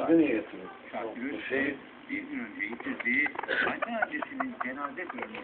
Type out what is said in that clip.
Evde niye yatıyor? Şarkı şey bir gün önce yitirdiği anneannesinin cenaze töreni